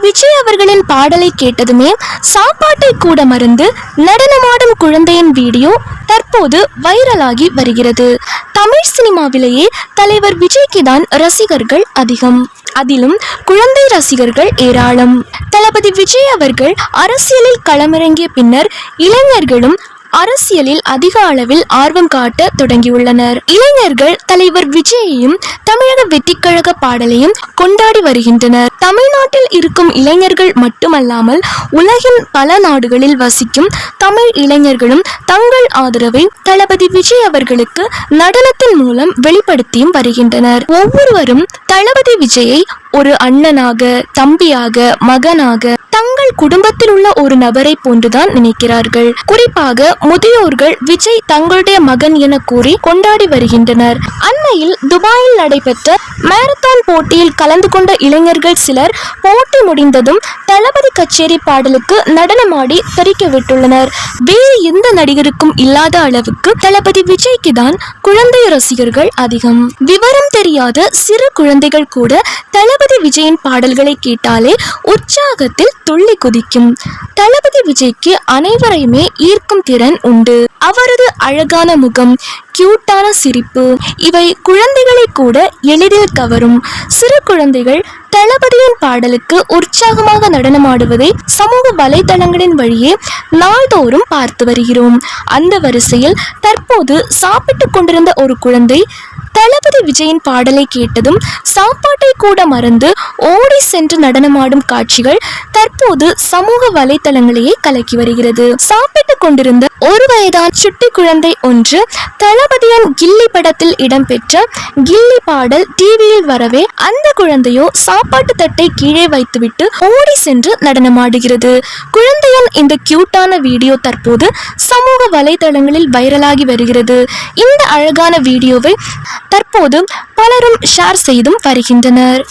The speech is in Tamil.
விஜய் அவர்களின் பாடலை கேட்டதுமே சாப்பாட்டை கூட மறந்து நடனமாடும் குழந்தையின் வீடியோ தற்போது வைரலாகி வருகிறது. தமிழ் சினிமாவிலேயே தலைவர் விஜய்க்கு தான் ரசிகர்கள் அதிகம். அதிலும் குழந்தை ரசிகர்கள் ஏராளம். தளபதி விஜய் அவர்கள் அரசியலில் களமிறங்கிய பின்னர் இளைஞர்களும் அரசியலில் அதிக அளவில் ஆர்வம் காட்ட தொடங்கியுள்ளனர். இளைஞர்கள் தலைவர் விஜயையும் தமிழக வெற்றிக்கழக பாடலையும் கொண்டாடி வருகின்றனர். தமிழ்நாட்டில் இருக்கும் இளைஞர்கள் மட்டுமல்லாமல் உலகின் பல நாடுகளில் வசிக்கும் தமிழ் இளைஞர்களும் தங்கள் ஆதரவை தளபதி விஜய் அவர்களுக்கு நடனத்தின் மூலம் வெளிப்படுத்தியும் வருகின்றனர். ஒவ்வொருவரும் தளபதி விஜயை ஒரு அண்ணனாக தம்பியாக மகனாக தங்கள் குடும்பத்தில் உள்ள ஒரு நபரை போன்றுதான் நினைக்கிறார்கள். குறிப்பாக முதியோர்கள் விஜய் தங்களுடைய மகன் என கூறி கொண்டாடி வருகின்றனர். அண்மையில் துபாயில் நடைபெற்ற மாரத்தான் போட்டியில் கலந்து கொண்ட இளைஞர்கள் சிலர் போட்டி முடிந்ததும் தளபதி கச்சேரி பாடலுக்கு நடனமாடி தெரிக்க விட்டுள்ளனர் வேறு எந்த நடிகருக்கும் இல்லாத அளவுக்கு தளபதி விஜய்க்கு தான் குழந்தை ரசிகர்கள் அதிகம். விவரம் தெரியாத சிறு குழந்தைகள் கூட தளபதி விஜயின் பாடல்களை கேட்டாலே உற்சாகத்தில் துள்ளி குதிக்கும். தளபதி விஜய்க்கு அனைவரையுமே ஈர்க்கும் திறன் உண்டு. அவரது அழகான முகம் கியூட்டான சிரிப்பு இவை குழந்தைகளை கூட எளிதில் கவரும் சிறு குழந்தைகள் தளபதியின் பாடலுக்கு உற்சாகமாக நடனமாடுவதை சமூக வலைதளங்களின் வழியே நாள்தோறும் பார்த்து வருகிறோம். அந்த வரிசையில் தற்போது சாப்பிட்டுக் கொண்டிருந்த ஒரு குழந்தை தளபதி விஜயின் பாடலை கேட்டதும் சாப்பாட்டை கூட மறந்து ஓடி சென்று நடனமாடும் காட்சிகள் தற்போது சமூக வலைதளங்களையே கலக்கி வருகிறது. சாப்பிட்டுக் கொண்டிருந்த ஒரு வயதான சுட்டி குழந்தை ஒன்று தளபதியின் கில்லி படத்தில் இடம்பெற்ற கில்லி பாடல் டிவியில் வரவே அந்த குழந்தையோ சாப்பாட்டு தட்டை கீழே வைத்துவிட்டு ஓடி சென்று நடனமாடுகிறது. குழந்தையின் இந்த கியூட்டான வீடியோ தற்போது வலைதளங்களில் வைரலாகி வருகிறது. இந்த அழகான வீடியோவை தற்போது பலரும் ஷேர் செய்தும் வருகின்றனர்.